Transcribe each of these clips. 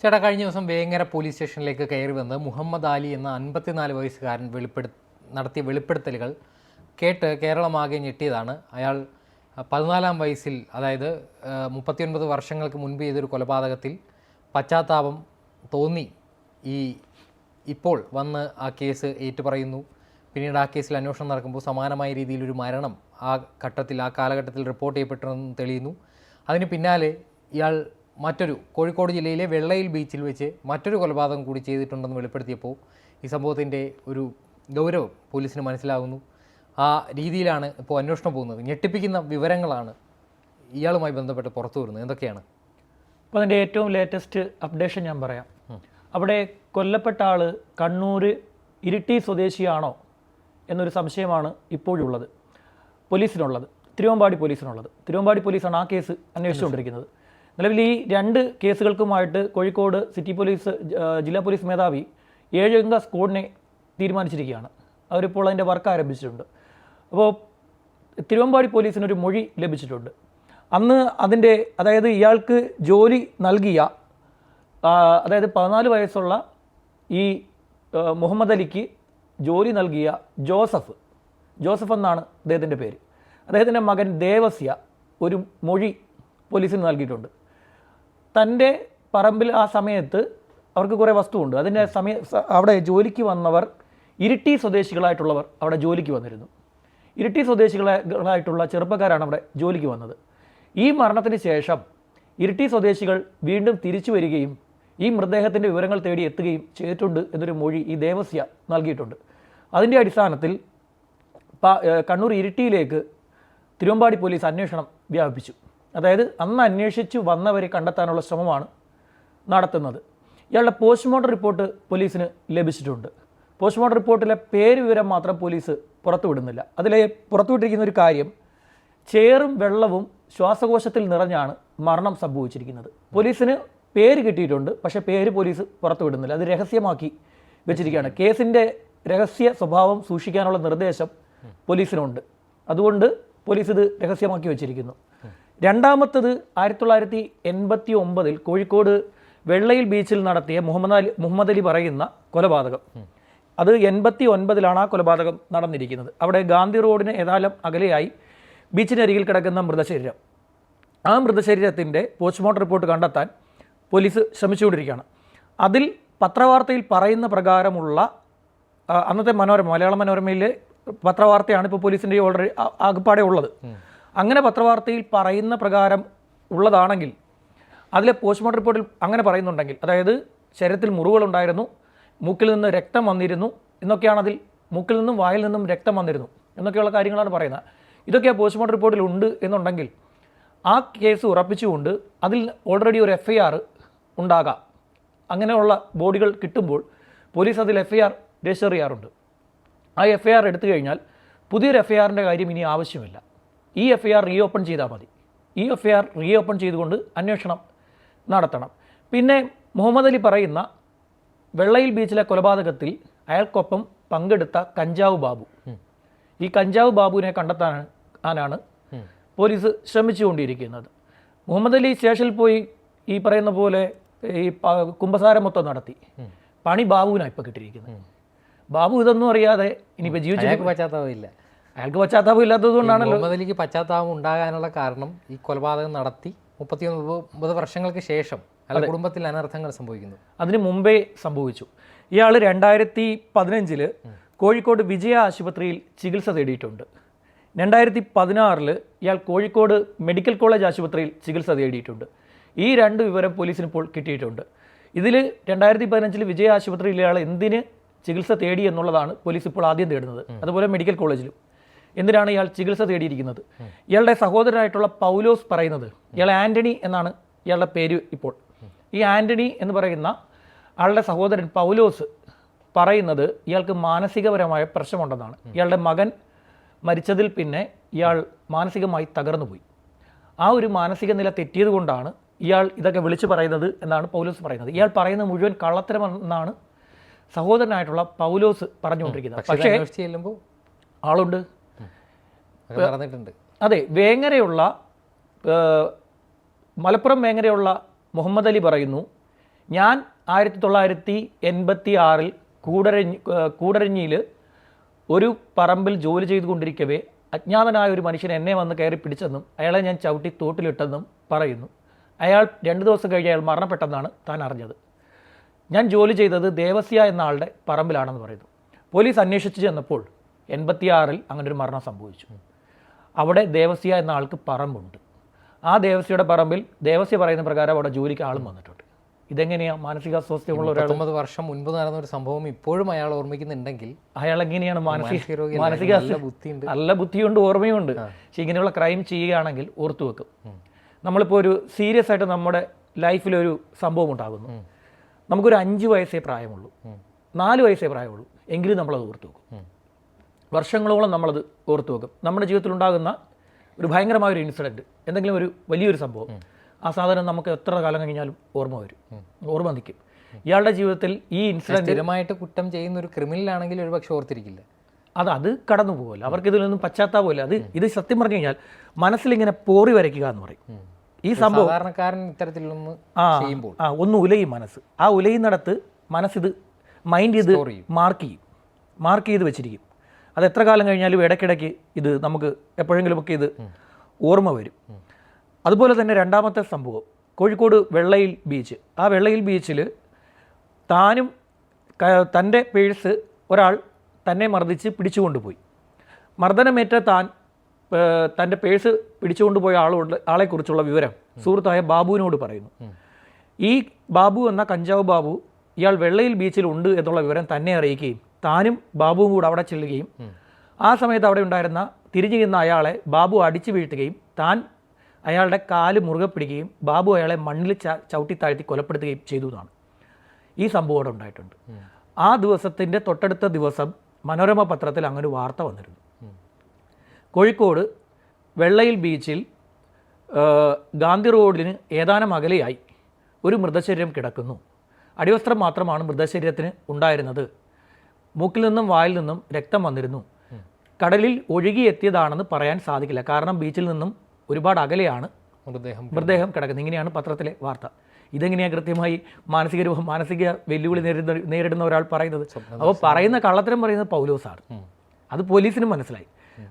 ചേട്ടാ കഴിഞ്ഞ ദിവസം വേങ്ങര പോലീസ് സ്റ്റേഷനിലേക്ക് കയറി വന്ന് മുഹമ്മദ് അലി എന്ന അൻപത്തിനാല് വയസ്സുകാരൻ വെളിപ്പെടു നടത്തിയ വെളിപ്പെടുത്തലുകൾ കേട്ട് കേരളമാകെ ഞെട്ടിയതാണ്. അയാൾ പതിനാലാം വയസ്സിൽ അതായത് മുപ്പത്തിയൊൻപത് വർഷങ്ങൾക്ക് മുൻപ് ചെയ്തൊരു കൊലപാതകത്തിൽ പശ്ചാത്താപം തോന്നി. ഈ ഇപ്പോൾ വന്ന് ആ കേസ് ഏറ്റുപറയുന്നു. പിന്നീട് ആ കേസിൽ അന്വേഷണം നടക്കുമ്പോൾ സമാനമായ രീതിയിലൊരു മരണം ആ ഘട്ടത്തിൽ ആ കാലഘട്ടത്തിൽ റിപ്പോർട്ട് ചെയ്യപ്പെട്ടെന്ന് തെളിയുന്നു. അതിന് പിന്നാലെ ഇയാൾ മറ്റൊരു കോഴിക്കോട് ജില്ലയിലെ വെള്ളയിൽ ബീച്ചിൽ വെച്ച് മറ്റൊരു കൊലപാതകം കൂടി ചെയ്തിട്ടുണ്ടെന്ന് വെളിപ്പെടുത്തിയപ്പോൾ ഈ സംഭവത്തിന്റെ ഒരു ഗൗരവം പോലീസിന് മനസ്സിലാകുന്നു. ആ രീതിയിലാണ് ഇപ്പോൾ അന്വേഷണം പോകുന്നത്. ഞെട്ടിപ്പിക്കുന്ന വിവരങ്ങളാണ് ഇയാളുമായി ബന്ധപ്പെട്ട് പുറത്തു വരുന്നത്. എന്തൊക്കെയാണ്? അപ്പോൾ അതിന്റെ ഏറ്റവും ലേറ്റസ്റ്റ് അപ്ഡേഷൻ ഞാൻ പറയാം. അവിടെ കൊല്ലപ്പെട്ട ആൾ കണ്ണൂർ ഇരിട്ടി സ്വദേശിയാണോ എന്നൊരു സംശയമാണ് ഇപ്പോഴുള്ളത്. പോലീസിനുള്ളത്. തിരുവമ്പാടി പോലീസിനുള്ളത്. തിരുവമ്പാടി പോലീസാണ് ആ കേസ് അന്വേഷിച്ചുകൊണ്ടിരിക്കുന്നത്. നിലവിൽ ഈ രണ്ട് കേസുകൾക്കുമായിട്ട് കോഴിക്കോട് സിറ്റി പോലീസ് ജില്ലാ പോലീസ് മേധാവി ഏഴംഗ സ്ക്വാഡിനെ തീരുമാനിച്ചിരിക്കുകയാണ്. അവരിപ്പോൾ അതിന്റെ വർക്ക് ആരംഭിച്ചിട്ടുണ്ട്. അപ്പോൾ തിരുവമ്പാടി പോലീസിനൊരു മൊഴി ലഭിച്ചിട്ടുണ്ട്. അന്ന് അതിന്റെ അതായത് ഇയാൾക്ക് ജോലി നൽകിയ അതായത് പതിനാല് വയസ്സുള്ള ഈ മുഹമ്മദ് അലിക്ക് ജോലി നൽകിയ ജോസഫ് ജോസഫ് എന്നാണ് അദ്ദേഹത്തിന്റെ പേര്. അദ്ദേഹത്തിന്റെ മകൻ ദേവസ്യ ഒരു മൊഴി പോലീസിന് നൽകിയിട്ടുണ്ട്. തന്റെ പറമ്പിൽ ആ സമയത്ത് അവർക്ക് കുറേ വസ്തുവുണ്ട്. അതിന്റെ സമയ അവിടെ ജോലിക്ക് വന്നവർ ഇരിട്ടി സ്വദേശികളായിട്ടുള്ളവർ അവിടെ ജോലിക്ക് വന്നിരുന്നു. ഇരിട്ടി സ്വദേശികളായിട്ടുള്ള ചെറുപ്പക്കാരാണ് അവിടെ ജോലിക്ക് വന്നത്. ഈ മരണത്തിന് ശേഷം ഇരിട്ടി സ്വദേശികൾ വീണ്ടും തിരിച്ചു വരികയും ഈ മൃതദേഹത്തിന്റെ വിവരങ്ങൾ തേടി എത്തുകയും ചെയ്തിട്ടുണ്ട് എന്നൊരു മൊഴി ഈ ദേവസ്യ നൽകിയിട്ടുണ്ട്. അതിന്റെ അടിസ്ഥാനത്തിൽ കണ്ണൂർ ഇരിട്ടിയിലേക്ക് തിരുവമ്പാടി പോലീസ് അന്വേഷണം വ്യാപിപ്പിച്ചു. അതായത് അന്ന് അന്വേഷിച്ചു വന്നവരെ കണ്ടെത്താനുള്ള ശ്രമമാണ് നടത്തുന്നത്. ഇയാളുടെ പോസ്റ്റ്മോർട്ടം റിപ്പോർട്ട് പോലീസിന് ലഭിച്ചിട്ടുണ്ട്. പോസ്റ്റ്മോർട്ടം റിപ്പോർട്ടിലെ പേര് വിവരം മാത്രം പോലീസ് പുറത്തുവിടുന്നില്ല. അതിലെ പുറത്തുവിട്ടിരിക്കുന്ന ഒരു കാര്യം ചേറും വെള്ളവും ശ്വാസകോശത്തിൽ നിറഞ്ഞാണ് മരണം സംഭവിച്ചിരിക്കുന്നത്. പോലീസിന് പേര് കിട്ടിയിട്ടുണ്ട് പക്ഷേ പേര് പോലീസ് പുറത്തുവിടുന്നില്ല. അത് രഹസ്യമാക്കി വെച്ചിരിക്കുകയാണ്. കേസിന്റെ രഹസ്യ സ്വഭാവം സൂക്ഷിക്കാനുള്ള നിർദ്ദേശം പോലീസിനുണ്ട്. അതുകൊണ്ട് പോലീസ് ഇത് രഹസ്യമാക്കി വെച്ചിരിക്കുന്നു. രണ്ടാമത്തത് ആയിരത്തി തൊള്ളായിരത്തി എൺപത്തി ഒമ്പതിൽ കോഴിക്കോട് വെള്ളയിൽ ബീച്ചിൽ നടത്തിയ മുഹമ്മദ് അലി മുഹമ്മദ് അലി പറയുന്ന കൊലപാതകം. അത് എൺപത്തി ഒൻപതിലാണ് ആ കൊലപാതകം നടന്നിരിക്കുന്നത്. അവിടെ ഗാന്ധി റോഡിന് ഏതായാലും അകലെയായി ബീച്ചിനരികിൽ കിടക്കുന്ന മൃതശരീരം. ആ മൃതശരീരത്തിന്റെ പോസ്റ്റ്മോർട്ടം റിപ്പോർട്ട് കണ്ടെത്താൻ പോലീസ് ശ്രമിച്ചുകൊണ്ടിരിക്കുകയാണ്. അതിൽ പത്രവാർത്തയിൽ പറയുന്ന പ്രകാരമുള്ള അന്നത്തെ മനോരമ മലയാള മനോരമയിലെ പത്രവാർത്തയാണ് ഇപ്പോൾ പോലീസിന്റെ ഓൾറെഡി ആകപ്പാടെ ഉള്ളത്. അങ്ങനെ പത്രവാർത്തയിൽ പറയുന്ന പ്രകാരം ഉള്ളതാണെങ്കിൽ അതിലെ പോസ്റ്റ്മോർട്ടം റിപ്പോർട്ടിൽ അങ്ങനെ പറയുന്നുണ്ടെങ്കിൽ അതായത് ശരീരത്തിൽ മുറിവുകളുണ്ടായിരുന്നു മൂക്കിൽ നിന്ന് രക്തം വന്നിരുന്നു എന്നൊക്കെയാണ് അതിൽ മൂക്കിൽ നിന്നും വായിൽ നിന്നും രക്തം വന്നിരുന്നു എന്നൊക്കെയുള്ള കാര്യങ്ങളാണ് പറയുന്നത്. ഇതൊക്കെ പോസ്റ്റ്മോർട്ടം റിപ്പോർട്ടിൽ ഉണ്ട് എന്നുണ്ടെങ്കിൽ ആ കേസ് ഉറപ്പിച്ചുകൊണ്ട് അതിൽ ഓൾറെഡി ഒരു എഫ് ഐ ആർ ഉണ്ടാകാം. അങ്ങനെയുള്ള ബോഡികൾ കിട്ടുമ്പോൾ പോലീസ് അതിൽ എഫ് ഐ ആർ രജിസ്റ്റർ ചെയ്യാറുണ്ട്. ആ എഫ് ഐ ആർ എടുത്തു കഴിഞ്ഞാൽ പുതിയൊരു എഫ് ഐ ആറിന്റെ കാര്യം ഇനി ആവശ്യമില്ല. ഈ F I R reopen ചെയ്താൽ മതി. ഈ F I R reopen ചെയ്തുകൊണ്ട് അന്വേഷണം നടത്തണം. പിന്നെ മുഹമ്മദ് അലി പറയുന്ന വെള്ളയിൽ ബീച്ചിലെ കൊലപാതകത്തിൽ അയാൾക്കൊപ്പം പങ്കെടുത്ത കഞ്ചാവ് ബാബു. ഈ കഞ്ചാവ് ബാബുവിനെ കണ്ടെത്താനാണ് പോലീസ് ശ്രമിച്ചുകൊണ്ടിരിക്കുന്നത്. മുഹമ്മദ് അലി സ്റ്റേഷനിൽ പോയി ഈ പറയുന്ന പോലെ ഈ കുംഭസാര കുമ്പസാരം മൊത്തം നടത്തി. പണി ബാബുവിനാണ് ഇപ്പോൾ കിട്ടിയിരിക്കുന്നത്. ബാബു ഇതൊന്നും അറിയാതെ ഇനിയിപ്പോൾ ജീവിച്ചു അയാൾക്ക് പശ്ചാത്താപമില്ല അയാൾക്ക് പശ്ചാത്താപം ഇല്ലാത്തതുകൊണ്ടാണല്ലോ മുഹമ്മദ് അലിക്ക് പശ്ചാത്താപം ഉണ്ടാകാനുള്ള കാരണം ഈ കൊലപാതകം നടത്തി മുപ്പത്തി ഒമ്പത് വർഷങ്ങൾക്ക് ശേഷം അയാൾ കുടുംബത്തിൽ അനർത്ഥങ്ങൾ സംഭവിക്കുന്നു. അതിന് മുമ്പേ സംഭവിച്ചു. ഇയാൾ രണ്ടായിരത്തി പതിനഞ്ചിൽ കോഴിക്കോട് വിജയ ആശുപത്രിയിൽ ചികിത്സ തേടിയിട്ടുണ്ട്. രണ്ടായിരത്തി പതിനാറിൽ ഇയാൾ കോഴിക്കോട് മെഡിക്കൽ കോളേജ് ആശുപത്രിയിൽ ചികിത്സ തേടിയിട്ടുണ്ട്. ഈ രണ്ട് വിവരം പോലീസിന് ഇപ്പോൾ കിട്ടിയിട്ടുണ്ട്. ഇതിൽ രണ്ടായിരത്തി പതിനഞ്ചിൽ വിജയ ആശുപത്രിയിൽ ഇയാൾ എന്തിന് ചികിത്സ തേടി എന്നുള്ളതാണ് പോലീസ് ഇപ്പോൾ ആദ്യം തേടുന്നത്. അതുപോലെ മെഡിക്കൽ കോളേജിലും. എന്തിനാണ് ഇയാൾ ചികിത്സ തേടിയിരിക്കുന്നത്? ഇയാളുടെ സഹോദരനായിട്ടുള്ള പൗലോസ് പറയുന്നത് ഇയാൾ ആന്റണി എന്നാണ് ഇയാളുടെ പേര് ഇപ്പോൾ. ഈ ആന്റണി എന്ന് പറയുന്ന ആളുടെ സഹോദരൻ പൗലോസ് പറയുന്നത് ഇയാൾക്ക് മാനസികപരമായ പ്രശ്നമുണ്ടെന്നാണ്. ഇയാളുടെ മകൻ മരിച്ചതിൽ പിന്നെ ഇയാൾ മാനസികമായി തകർന്നുപോയി ആ ഒരു മാനസിക നില തെറ്റിയത് കൊണ്ടാണ് ഇയാൾ ഇതൊക്കെ വിളിച്ചു പറയുന്നത് എന്നാണ് പൗലോസ് പറയുന്നത്. ഇയാൾ പറയുന്ന മുഴുവൻ കള്ളത്തരമെന്നാണ് സഹോദരനായിട്ടുള്ള പൗലോസ് പറഞ്ഞുകൊണ്ടിരിക്കുന്നത്. പക്ഷേ ചെല്ലുമ്പോൾ ആളുണ്ട്. നടന്നിട്ടുണ്ട്. അതെ വേങ്ങരയുള്ള മലപ്പുറം വേങ്ങരയുള്ള മുഹമ്മദ് അലി പറയുന്നു ഞാൻ ആയിരത്തി തൊള്ളായിരത്തി എൺപത്തി ആറിൽ കൂടരഞ്ഞി കൂടരഞ്ഞിയിൽ ഒരു പറമ്പിൽ ജോലി ചെയ്തുകൊണ്ടിരിക്കവേ അജ്ഞാതനായ ഒരു മനുഷ്യൻ എന്നെ വന്ന് കയറി പിടിച്ചെന്നും അയാളെ ഞാൻ ചവിട്ടി തോട്ടിലിട്ടെന്നും പറയുന്നു. അയാൾ രണ്ട് ദിവസം കഴിഞ്ഞ് അയാൾ മരണപ്പെട്ടെന്നാണ് താൻ അറിഞ്ഞത്. ഞാൻ ജോലി ചെയ്തത് ദേവസ്യ എന്ന ആളുടെ പറമ്പിലാണെന്ന് പറയുന്നു. പോലീസ് അന്വേഷിച്ച് ചെന്നപ്പോൾ എൺപത്തിയാറിൽ അങ്ങനൊരു മരണം സംഭവിച്ചു. അവിടെ ദേവസ്യ എന്ന ആൾക്ക് പറമ്പുണ്ട്. ആ ദേവസ്യയുടെ പറമ്പിൽ ദേവസ്യ പറയുന്ന പ്രകാരം അവിടെ ജോലിക്ക് ആളും വന്നിട്ടുണ്ട്. ഇതെങ്ങനെയാണ് മാനസികാസ്വാസ്ഥ്യമുള്ള ഒരാൾ വർഷം മുൻപ് നടന്ന ഒരു സംഭവം ഇപ്പോഴും അയാൾ ഓർമ്മിക്കുന്നുണ്ടെങ്കിൽ അയാൾ എങ്ങനെയാണ് മാനസിക മാനസിക ബുദ്ധിയുണ്ട്. നല്ല ബുദ്ധിയുണ്ട് ഓർമ്മയുണ്ട്. പക്ഷെ ഇങ്ങനെയുള്ള ക്രൈം ചെയ്യുകയാണെങ്കിൽ ഓർത്തു വെക്കും. നമ്മളിപ്പോൾ ഒരു സീരിയസ് ആയിട്ട് നമ്മുടെ ലൈഫിലൊരു സംഭവം ഉണ്ടാകുന്നു. നമുക്കൊരു അഞ്ച് വയസ്സേ പ്രായമുള്ളൂ. നാല് വയസ്സേ പ്രായമുള്ളൂ. എങ്കിലും നമ്മളത് ഓർത്തു വെക്കും. വർഷങ്ങളോളം നമ്മളത് ഓർത്തു വെക്കും. നമ്മുടെ ജീവിതത്തിൽ ഉണ്ടാകുന്ന ഒരു ഭയങ്കരമായ ഒരു ഇൻസിഡന്റ് എന്തെങ്കിലും ഒരു വലിയൊരു സംഭവം ആ സാധനം നമുക്ക് എത്ര കാലം കഴിഞ്ഞാലും ഓർമ്മ വരും. ഓർമ്മ നിൽക്കും. ഇയാളുടെ ജീവിതത്തിൽ ഈ ഇൻസിഡന്റ് സ്ഥിരമായിട്ട് കുറ്റം ചെയ്യുന്ന ഒരു ക്രിമിനലാണെങ്കിൽ ഒരു പക്ഷെ ഓർത്തിരിക്കില്ല. അത് അത് കടന്നു പോകില്ല അവർക്ക് ഇതിൽ നിന്നും പശ്ചാത്താപമില്ല അത് ഇത് സത്യം പറഞ്ഞു കഴിഞ്ഞാൽ മനസ്സിലിങ്ങനെ പോറി വരയ്ക്കുക എന്ന് പറയും. ഈ സംഭവം സാധാരണക്കാരൻ ഇത്തരത്തിലൊന്ന് ആ ചെയ്യുമ്പോൾ. ആ ഒന്ന് ഉലയും മനസ്സ്. ആ ഉലയുന്നിടത്ത് മനസ്സിത് മൈൻഡ് ചെയ്ത്. മാർക്ക് ചെയ്യും. മാർക്ക് ചെയ്ത് വെച്ചിരിക്കും. അത് എത്ര കാലം കഴിഞ്ഞാലും ഇടയ്ക്കിടയ്ക്ക് ഇത് നമുക്ക് എപ്പോഴെങ്കിലുമൊക്കെ ഇത് ഓർമ്മ വരും. അതുപോലെ തന്നെ രണ്ടാമത്തെ സംഭവം കോഴിക്കോട് വെള്ളയിൽ ബീച്ച് ആ വെള്ളയിൽ ബീച്ചിൽ താനും തന്റെ പേഴ്സ് ഒരാൾ തന്നെ മർദ്ദിച്ച് പിടിച്ചുകൊണ്ടുപോയി. മർദ്ദനമേറ്റ താൻ തന്റെ പേഴ്സ് പിടിച്ചുകൊണ്ടുപോയ ആളോട് ആളെക്കുറിച്ചുള്ള വിവരം സുഹൃത്തായ ബാബുവിനോട് പറയുന്നു. ഈ ബാബു എന്ന കഞ്ചാവ് ബാബു ഇയാൾ വെള്ളയിൽ ബീച്ചിൽ ഉണ്ട് എന്നുള്ള വിവരം തന്നെ അറിയിക്കുകയും താനും ബാബുവും കൂടെ അവിടെ ചെല്ലുകയും ആ സമയത്ത് അവിടെ ഉണ്ടായിരുന്ന തിരിഞ്ഞു നിന്ന അയാളെ ബാബു അടിച്ചു വീഴ്ത്തുകയും താൻ അയാളുടെ കാൽ മുറുകെ പിടിക്കുകയും ബാബു അയാളെ മണ്ണിൽ ച- ചവിട്ടി താഴ്ത്തി കൊലപ്പെടുത്തുകയും ചെയ്തു എന്നാണ്. ഈ സംഭവം അവിടെ ഉണ്ടായിട്ടുണ്ട്. ആ ദിവസത്തിന്റെ തൊട്ടടുത്ത ദിവസം മനോരമ പത്രത്തിൽ അങ്ങനെ വാർത്ത വന്നിരുന്നു. കോഴിക്കോട് വെള്ളയിൽ ബീച്ചിൽ ഗാന്ധി റോഡിന് ഏതാനും അകലെയായി ഒരു മൃതശരീരം കിടക്കുന്നു. അടിവസ്ത്രം മാത്രമാണ് മൃതശരീരത്തിന് ഉണ്ടായിരുന്നത്. മൂക്കിൽ നിന്നും വായിൽ നിന്നും രക്തം വന്നിരുന്നു. കടലിൽ ഒഴുകിയെത്തിയതാണെന്ന് പറയാൻ സാധിക്കില്ല. കാരണം ബീച്ചിൽ നിന്നും ഒരുപാട് അകലെയാണ് മൃതദേഹം മൃതദേഹം കിടക്കുന്നത്. ഇങ്ങനെയാണ് പത്രത്തിലെ വാർത്ത. ഇതെങ്ങനെയാണ് കൃത്യമായി മാനസിക രൂപം മാനസിക വെല്ലുവിളി നേരിടുന്ന നേരിടുന്ന ഒരാൾ പറയുന്നത്? അപ്പോൾ പറയുന്ന കള്ളത്തരം പറയുന്നത് പൗലോസാണ് അത് പോലീസിനും മനസ്സിലായി.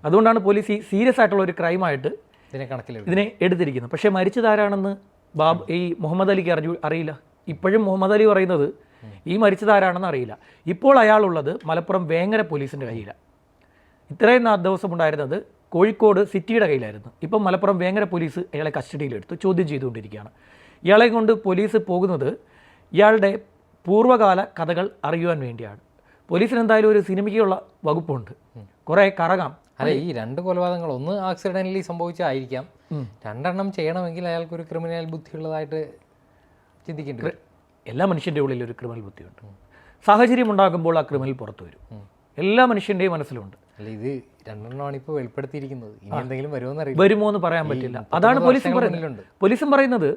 അതുകൊണ്ടാണ് പോലീസ് ഈ സീരിയസ് ആയിട്ടുള്ള ഒരു ക്രൈമായിട്ട് ഇതിനെ ഇതിനെ എടുത്തിരിക്കുന്നത്. പക്ഷേ മരിച്ചതാരാണെന്ന് ബാബ് ഈ മുഹമ്മദ് അലിക്ക് അറിഞ്ഞു അറിയില്ല. ഇപ്പോഴും മുഹമ്മദ് അലി പറയുന്നത് ഈ മരിച്ചതാരാണെന്ന് അറിയില്ല. ഇപ്പോൾ അയാളുള്ളത് മലപ്പുറം വേങ്ങര പോലീസിന്റെ കയ്യിലാണ് ഇത്രയും നാ ദിവസം ഉണ്ടായിരുന്നത് കോഴിക്കോട് സിറ്റിയുടെ കയ്യിലായിരുന്നു. ഇപ്പം മലപ്പുറം വേങ്ങര പോലീസ് അയാളെ കസ്റ്റഡിയിലെടുത്ത് ചോദ്യം ചെയ്തുകൊണ്ടിരിക്കുകയാണ്. ഇയാളെ കൊണ്ട് പോലീസ് പോകുന്നത് ഇയാളുടെ പൂർവകാല കഥകൾ അറിയുവാൻ വേണ്ടിയാണ്. പോലീസിന് എന്തായാലും ഒരു സിനിമയ്ക്കുള്ള വകുപ്പുണ്ട്. കുറേ കറങ്ങാം അല്ല ഈ രണ്ട് കൊലപാതകങ്ങൾ ഒന്ന് ആക്സിഡന്റലി സംഭവിച്ചായിരിക്കാം. രണ്ടെണ്ണം ചെയ്യണമെങ്കിൽ അയാൾക്കൊരു ക്രിമിനൽ ബുദ്ധിയുള്ളതായിട്ട് ചിന്തിക്കേണ്ടി വരും. എല്ലാ മനുഷ്യന്റെ ഉള്ളിൽ ഒരു ക്രിമിനൽ ബുദ്ധിയുണ്ട്. സാഹചര്യം ഉണ്ടാകുമ്പോൾ ആ ക്രിമിനൽ പുറത്തു വരും. എല്ലാ മനുഷ്യന്റെയും മനസ്സിലുണ്ട്. അല്ല ഇത് രണ്ടെണ്ണമാണ് ഇപ്പോൾ വെളിപ്പെടുത്തിയിരിക്കുന്നത്. ഇനി എന്തെങ്കിലും വരുമോ അറിയില്ല. വരുമോ എന്ന് പറയാൻ പറ്റില്ല. അതാണ് പോലീസും പറയുന്നത്. പോലീസും പറയുന്നത്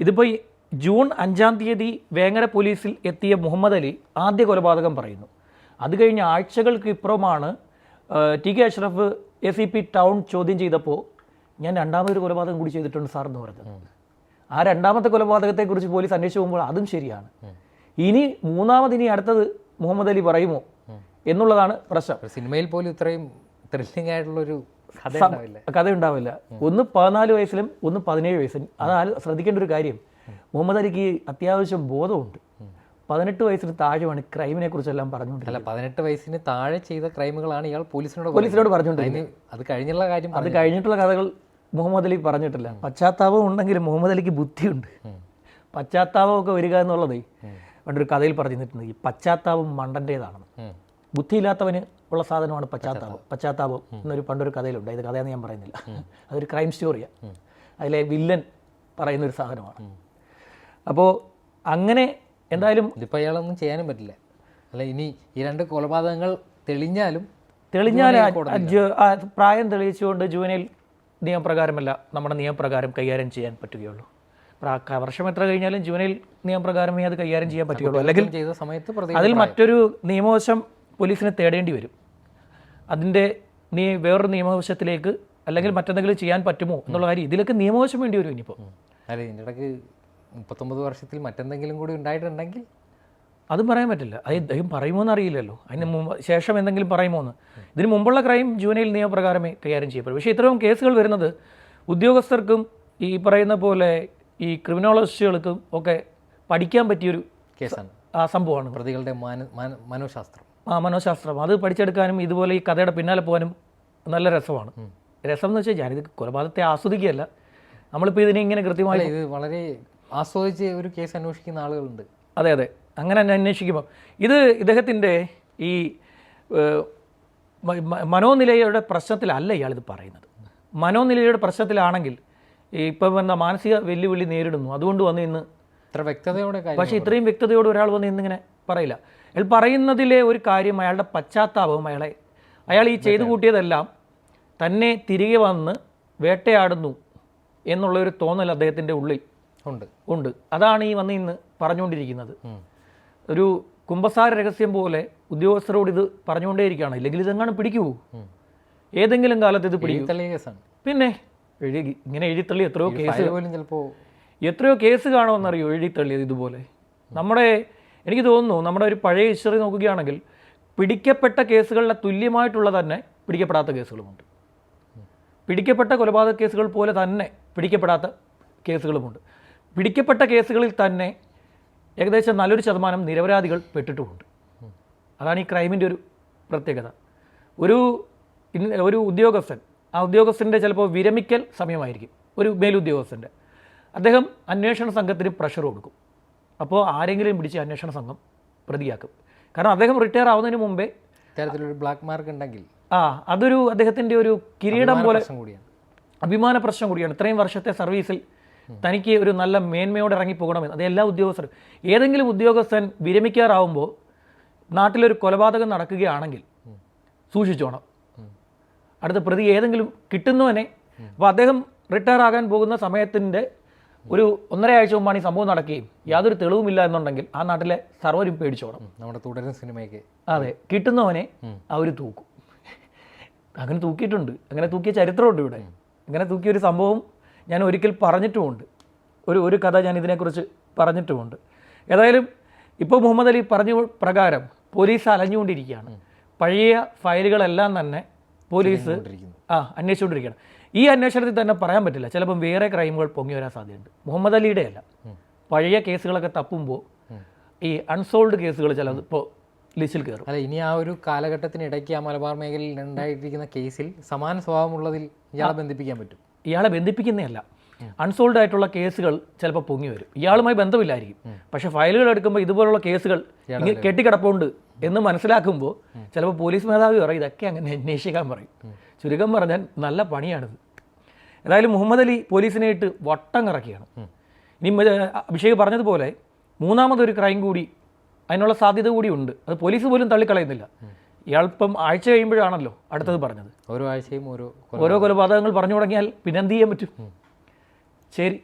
ഇതിപ്പോൾ ഈ ജൂൺ അഞ്ചാം തീയതി വേങ്ങര പോലീസിൽ എത്തിയ മുഹമ്മദ് അലി ആദ്യ കൊലപാതകം പറയുന്നു. അത് കഴിഞ്ഞ ആഴ്ചകൾക്ക് ഇപ്പുറമാണ് T K Ashraf A C P town ചോദ്യം ചെയ്തപ്പോൾ ഞാൻ രണ്ടാമതൊരു കൊലപാതകം കൂടി ചെയ്തിട്ടുണ്ട് സാർ എന്ന് പറഞ്ഞത്. ആ രണ്ടാമത്തെ കൊലപാതകത്തെക്കുറിച്ച് പോലീസ് അന്വേഷിച്ച് പോകുമ്പോൾ അതും ശരിയാണ്. ഇനി മൂന്നാമത് ഇനി അടുത്തത് മുഹമ്മദ് അലി പറയുമോ എന്നുള്ളതാണ് പ്രശ്നം. സിനിമയിൽ പോലും ഇത്രയും ത്രില്ലിംഗ് ആയിട്ടുള്ളൊരു കഥ ഉണ്ടാവില്ല. ഒന്ന് പതിനാല് വയസ്സിലും ഒന്ന് പതിനേഴ് വയസ്സിലും. അതാണ് ശ്രദ്ധിക്കേണ്ട ഒരു കാര്യം. മുഹമ്മദ് അലിക്ക് അത്യാവശ്യം ബോധമുണ്ട്. പതിനെട്ട് വയസ്സിന് താഴെയാണ് ക്രൈമിനെ കുറിച്ചെല്ലാം പറഞ്ഞുകൊണ്ടിരിക്കുന്നത്. അല്ല പതിനെട്ട് വയസ്സിന് താഴെ ചെയ്ത ക്രൈമുകളാണ് ഇയാൾ പോലീസിനോട് പോലീസിനോട്. പറഞ്ഞുകൊണ്ടിരിക്കുന്നത്. അത് കഴിഞ്ഞുള്ള കാര്യം അത് കഴിഞ്ഞിട്ടുള്ള കഥകൾ മുഹമ്മദ് അലി പറഞ്ഞിട്ടില്ല. പശ്ചാത്താപം ഉണ്ടെങ്കിലും മുഹമ്മദ് അലിക്ക് ബുദ്ധിയുണ്ട്. പശ്ചാത്താപമൊക്കെ വരിക എന്നുള്ളതേ പണ്ടൊരു കഥയിൽ പറഞ്ഞിട്ടുണ്ട്. ഈ പശ്ചാത്താപം മണ്ടന്റേതാണെന്ന് ബുദ്ധി ബുദ്ധിയില്ലാത്തവന് ഉള്ള സാധനമാണ് പശ്ചാത്താപം. പശ്ചാത്താപം. എന്നൊരു പണ്ടൊരു കഥയിലുണ്ട്. ഇത് കഥയെന്ന് ഞാൻ പറയുന്നില്ല. അതൊരു ക്രൈം സ്റ്റോറിയാണ് അതിലെ വില്ലൻ പറയുന്ന ഒരു സാധനമാണ് അപ്പോൾ അങ്ങനെ എന്തായാലും ഇതിപ്പോൾ അയാളൊന്നും ചെയ്യാനും പറ്റില്ല. അല്ല ഇനി ഈ രണ്ട് കൊലപാതകങ്ങൾ തെളിഞ്ഞാലും തെളിഞ്ഞാൽ ആ പ്രായം തെളിയിച്ചുകൊണ്ട് ജുവനൈൽ നിയമപ്രകാരമല്ല നമ്മുടെ നിയമപ്രകാരം കൈകാര്യം ചെയ്യാൻ പറ്റുകയുള്ളൂ. വർഷം എത്ര കഴിഞ്ഞാലും ജുവനൈൽ നിയമപ്രകാരമേ അത് കൈകാര്യം ചെയ്യാൻ പറ്റുകയുള്ളൂ. അല്ലെങ്കിൽ ചെയ്ത സമയത്ത് അതിൽ മറ്റൊരു നിയമവശം പോലീസിനെ തേടേണ്ടി വരും. അതിന്റെ നീ വേറൊരു നിയമവശത്തിലേക്ക് അല്ലെങ്കിൽ മറ്റെന്തെങ്കിലും ചെയ്യാൻ പറ്റുമോ എന്നുള്ള കാര്യം ഇതിലൊക്കെ നിയമവശം വേണ്ടി വരും ഇനിയിപ്പോൾ അല്ല ഇതിന്റെ ഇടയ്ക്ക് മുപ്പത്തൊമ്പത് വർഷത്തിൽ മറ്റെന്തെങ്കിലും കൂടി ഉണ്ടായിട്ടുണ്ടെങ്കിൽ അതും പറയാൻ പറ്റില്ല. അത് ഇദ്ദേഹം പറയുമോ എന്ന് അറിയില്ലല്ലോ. അതിന് മുമ്പ് ശേഷം എന്തെങ്കിലും പറയുമോ എന്ന് ഇതിന് മുമ്പുള്ള ക്രൈം ജൂനയിൽ നിയമപ്രകാരമേ കൈകാര്യം ചെയ്യപ്പെടും. പക്ഷേ ഇത്തരം കേസുകൾ വരുന്നത് ഉദ്യോഗസ്ഥർക്കും ഈ പറയുന്ന പോലെ ഈ ക്രിമിനോളജിസ്റ്റുകൾക്കും ഒക്കെ പഠിക്കാൻ പറ്റിയൊരു കേസാണ്. ആ സംഭവമാണ്. പ്രതികളുടെ മാന മാന- മനോശാസ്ത്രം. ആ മനോശാസ്ത്രം. അത് പഠിച്ചെടുക്കാനും ഇതുപോലെ ഈ കഥയുടെ പിന്നാലെ പോകാനും നല്ല രസമാണ്. രസം എന്ന് വെച്ചാൽ ഞാനിത് കൊലപാതകത്തെ ആസ്വദിക്കുകയല്ല. നമ്മളിപ്പോൾ ഇതിനെ ഇങ്ങനെ കൃത്യമായി ഇത് വളരെ ആസ്വദിച്ച് ഒരു കേസ് അന്വേഷിക്കുന്ന ആളുകളുണ്ട്. അതെ അതെ. അങ്ങനെ തന്നെ അന്വേഷിക്കുമ്പോൾ ഇത് ഇദ്ദേഹത്തിന്റെ ഈ മനോനിലയുടെ പ്രശ്നത്തിലല്ല ഇയാളിത് പറയുന്നത്. മനോനിലയുടെ പ്രശ്നത്തിലാണെങ്കിൽ ഇപ്പം എന്താ മാനസിക വെല്ലുവിളി നേരിടുന്നു. അതുകൊണ്ട് വന്ന് ഇന്ന് ഇത്ര വ്യക്തതയോടെ പക്ഷേ ഇത്രയും വ്യക്തതയോട് ഒരാൾ വന്ന് ഇന്നിങ്ങനെ പറയില്ല. അയാൾ പറയുന്നതിലെ ഒരു കാര്യം അയാളുടെ പശ്ചാത്താപം അയാളെ അയാൾ ഈ ചെയ്തു കൂട്ടിയതെല്ലാം തന്നെ തിരികെ വന്ന് വേട്ടയാടുന്നു എന്നുള്ളൊരു തോന്നൽ അദ്ദേഹത്തിന്റെ ഉള്ളിൽ ഉണ്ട്. ഉണ്ട്. അതാണ് ഈ വന്ന് ഇന്ന് പറഞ്ഞുകൊണ്ടിരിക്കുന്നത്. ഒരു കുംഭസാര രഹസ്യം പോലെ ഉദ്യോഗസ്ഥരോട് ഇത് പറഞ്ഞുകൊണ്ടേയിരിക്കുകയാണ്. ഇല്ലെങ്കിൽ ഇതെങ്ങാണ് പിടിക്കൂ. ഏതെങ്കിലും കാലത്ത് ഇത് പിടിക്കും? പിന്നെ ഇങ്ങനെ എഴുതിത്തള്ളി എത്രയോ കേസ് പോലും ചിലപ്പോൾ എത്രയോ കേസ് കാണുമെന്നറിയോ എഴുതിത്തള്ളിയത് ഇതുപോലെ? നമ്മുടെ എനിക്ക് തോന്നുന്നു നമ്മുടെ ഒരു പഴയ ഹിസ്റ്ററി നോക്കുകയാണെങ്കിൽ പിടിക്കപ്പെട്ട കേസുകളിലെ തുല്യമായിട്ടുള്ള തന്നെ പിടിക്കപ്പെടാത്ത കേസുകളുമുണ്ട്. പിടിക്കപ്പെട്ട കൊലപാതക കേസുകൾ പോലെ തന്നെ പിടിക്കപ്പെടാത്ത കേസുകളുമുണ്ട്. പിടിക്കപ്പെട്ട കേസുകളിൽ തന്നെ ഏകദേശം നല്ലൊരു ശതമാനം നിരപരാധികൾ പെട്ടിട്ടുമുണ്ട്. അതാണ് ഈ ക്രൈമിന്റെ ഒരു പ്രത്യേകത. ഒരു ഒരു ഉദ്യോഗസ്ഥൻ ആ ഉദ്യോഗസ്ഥന്റെ ചിലപ്പോൾ വിരമിക്കൽ സമയമായിരിക്കും ഒരു മേലുദ്യോഗസ്ഥന്റെ. അദ്ദേഹം അന്വേഷണ സംഘത്തിന് പ്രഷർ കൊടുക്കും. അപ്പോൾ ആരെങ്കിലും പിടിച്ച് അന്വേഷണ സംഘം പ്രതിയാക്കും. കാരണം അദ്ദേഹം റിട്ടയർ ആവുന്നതിന് മുമ്പേ തരത്തിലൊരു ബ്ലാക്ക് മാർക്ക് ഉണ്ടെങ്കിൽ ആ അതൊരു അദ്ദേഹത്തിന്റെ ഒരു കിരീടം പോലെ അഭിമാന പ്രശ്നം കൂടിയാണ്. ഇത്രയും വർഷത്തെ സർവീസിൽ തനിക്ക് ഒരു നല്ല മേന്മയോടെ ഇറങ്ങിപ്പോകണമെന്ന് അത് എല്ലാ ഉദ്യോഗസ്ഥരും. ഏതെങ്കിലും ഉദ്യോഗസ്ഥൻ വിരമിക്കാറാവുമ്പോൾ നാട്ടിലൊരു കൊലപാതകം നടക്കുകയാണെങ്കിൽ സൂക്ഷിച്ചോണം. അടുത്ത പ്രതി ഏതെങ്കിലും കിട്ടുന്നവനെ അപ്പോൾ അദ്ദേഹം റിട്ടയർ ആകാൻ പോകുന്ന സമയത്തിന്റെ ഒരു ഒന്നര ആഴ്ച മുമ്പാണ് ഈ സംഭവം നടക്കുകയും യാതൊരു തെളിവുമില്ല എന്നുണ്ടെങ്കിൽ ആ നാട്ടിലെ സർവരും പേടിച്ചോണം. നമ്മുടെ തുടരും സിനിമയ്ക്ക്. അതെ കിട്ടുന്നവനെ അവർ തൂക്കും. അങ്ങനെ തൂക്കിയിട്ടുണ്ട്. അങ്ങനെ തൂക്കിയ ചരിത്രമുണ്ട് ഇവിടെ. അങ്ങനെ തൂക്കിയ ഒരു സംഭവം ഞാൻ ഒരിക്കൽ പറഞ്ഞിട്ടുമുണ്ട്. ഒരു ഒരു കഥ ഞാൻ ഇതിനെക്കുറിച്ച് പറഞ്ഞിട്ടുമുണ്ട്. ഏതായാലും ഇപ്പോൾ മുഹമ്മദ് അലി പറഞ്ഞ പ്രകാരം പോലീസ് അലഞ്ഞുകൊണ്ടിരിക്കുകയാണ്. പഴയ ഫയലുകളെല്ലാം തന്നെ പോലീസ് ആ അന്വേഷിച്ചുകൊണ്ടിരിക്കുകയാണ്. ഈ അന്വേഷണത്തിൽ തന്നെ പറയാൻ പറ്റില്ല. ചിലപ്പം വേറെ ക്രൈമുകൾ പൊങ്ങി വരാൻ സാധ്യതയുണ്ട്. മുഹമ്മദ് അലിയുടെ അല്ല. പഴയ കേസുകളൊക്കെ തപ്പുമ്പോൾ ഈ അൺസോൾഡ് കേസുകൾ ചിലത് ഇപ്പോൾ ലിസ്റ്റിൽ കയറും. അല്ല ഇനി ആ ഒരു കാലഘട്ടത്തിനിടയ്ക്ക് ആ മലബാർ മേഖലയിൽ ഉണ്ടായിരിക്കുന്ന കേസിൽ സമാന സ്വഭാവമുള്ളതിൽ ഇയാളെ ബന്ധിപ്പിക്കാൻ പറ്റും. ഇയാളെ ബന്ധിപ്പിക്കുന്നതല്ല അൺസോൾഡ് ആയിട്ടുള്ള കേസുകൾ ചിലപ്പോൾ പൊങ്ങി വരും. ഇയാളുമായി ബന്ധമില്ലായിരിക്കും. പക്ഷേ ഫയലുകൾ എടുക്കുമ്പോൾ ഇതുപോലുള്ള കേസുകൾ കെട്ടിക്കിടപ്പുണ്ട് എന്ന് മനസ്സിലാക്കുമ്പോൾ ചിലപ്പോൾ പോലീസ് മേധാവി പറയും ഇതൊക്കെ അങ്ങനെ അന്വേഷിക്കാൻ പറയും. ചുരുക്കം പറഞ്ഞാൽ നല്ല പണിയാണിത്. ഏതായാലും മുഹമ്മദ് അലി പോലീസിനെ ഇട്ട് വട്ടം കറക്കിയാണ്. ഇനി അഭിഷേക് പറഞ്ഞതുപോലെ മൂന്നാമതൊരു ക്രൈം കൂടി അതിനുള്ള സാധ്യത കൂടി ഉണ്ട്. അത് പോലീസ് പോലും തള്ളിക്കളയുന്നില്ല. ഇയാളിപ്പം ആഴ്ച കഴിയുമ്പോഴാണല്ലോ അടുത്തത് പറഞ്ഞത്. ഓരോ ആഴ്ചയും ഓരോ ഓരോ കൊലപാതകങ്ങൾ പറഞ്ഞു തുടങ്ങിയാൽ പിന്നെന്ത് ചെയ്യാൻ പറ്റും? ശരി.